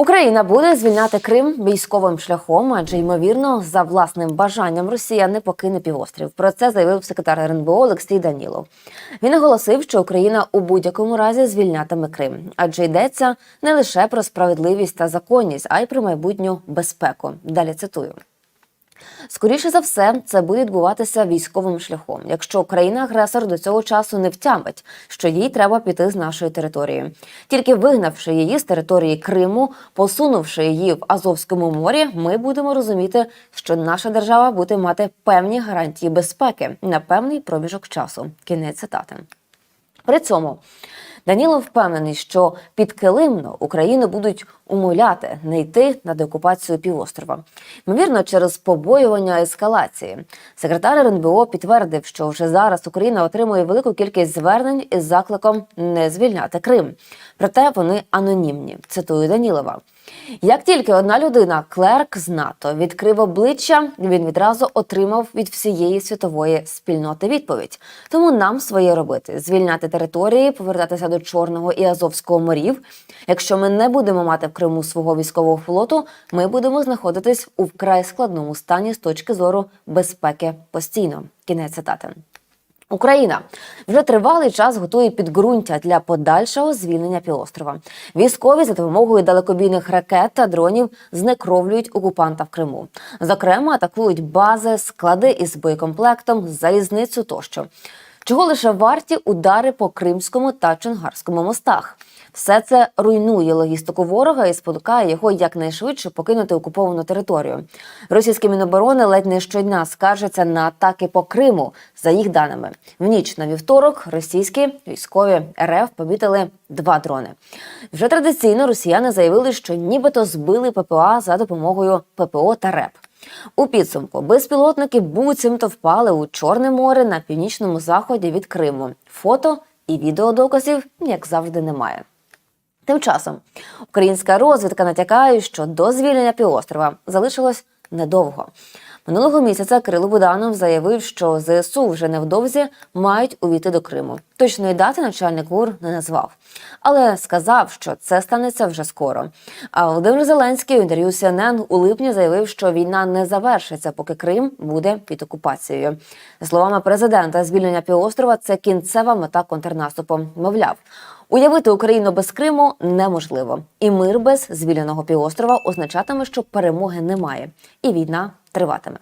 Україна буде звільняти Крим військовим шляхом, адже ймовірно, за власним бажанням Росія не покине півострів. Про це заявив секретар РНБО Олексій Данілов. Він оголосив, що Україна у будь-якому разі звільнятиме Крим, адже йдеться не лише про справедливість та законність, а й про майбутню безпеку. Далі цитую. Скоріше за все, це буде відбуватися військовим шляхом, якщо країна-агресор до цього часу не втямить, що їй треба піти з нашої території. Тільки вигнавши її з території Криму, посунувши її в Азовському морі, ми будемо розуміти, що наша держава буде мати певні гарантії безпеки на певний проміжок часу. Кінець цитати. При цьому Данілов впевнений, що підкилимно Україну будуть умовляти не йти на деокупацію півострова. Ймовірно, через побоювання ескалації. Секретар РНБО підтвердив, що вже зараз Україна отримує велику кількість звернень із закликом не звільняти Крим. Проте вони анонімні. Цитую Данілова. Як тільки одна людина, клерк з НАТО, відкрив обличчя, він відразу отримав від всієї світової спільноти відповідь. Тому нам своє робити: звільняти території, повертатися до Чорного і Азовського морів. Якщо ми не будемо мати в Криму свого військового флоту, ми будемо знаходитись у вкрай складному стані з точки зору безпеки постійно. Кінець цитати. Україна вже тривалий час готує підґрунтя для подальшого звільнення півострова. Військові за допомогою далекобійних ракет та дронів знекровлюють окупанта в Криму. Зокрема, атакують бази, склади із боєкомплектом, залізницю тощо. Чого лише варті удари по Кримському та Чонгарському мостах. Все це руйнує логістику ворога і спонукає його якнайшвидше покинути окуповану територію. Російські міноборони ледь не щодня скаржаться на атаки по Криму. За їх даними, в ніч на вівторок російські військові РФ помітили два дрони. Вже традиційно росіяни заявили, що нібито збили ППА за допомогою ППО та РЕП. У підсумку безпілотники буцімто впали у Чорне море на північному заході від Криму. Фото і відеодоказів, як завжди, немає. Тим часом українська розвідка натякає, що до звільнення півострова залишилось недовго. Минулого місяця Кирило Буданов заявив, що ЗСУ вже невдовзі мають увійти до Криму. Точної дати начальник ГУР не назвав, але сказав, що це станеться вже скоро. А Володимир Зеленський у інтерв'ю CNN у липні заявив, що війна не завершиться, поки Крим буде під окупацією. За словами президента, звільнення півострова це кінцева мета контрнаступу. Мовляв. Уявити Україну без Криму неможливо, і мир без звільненого півострова означатиме, що перемоги немає, і війна триватиме.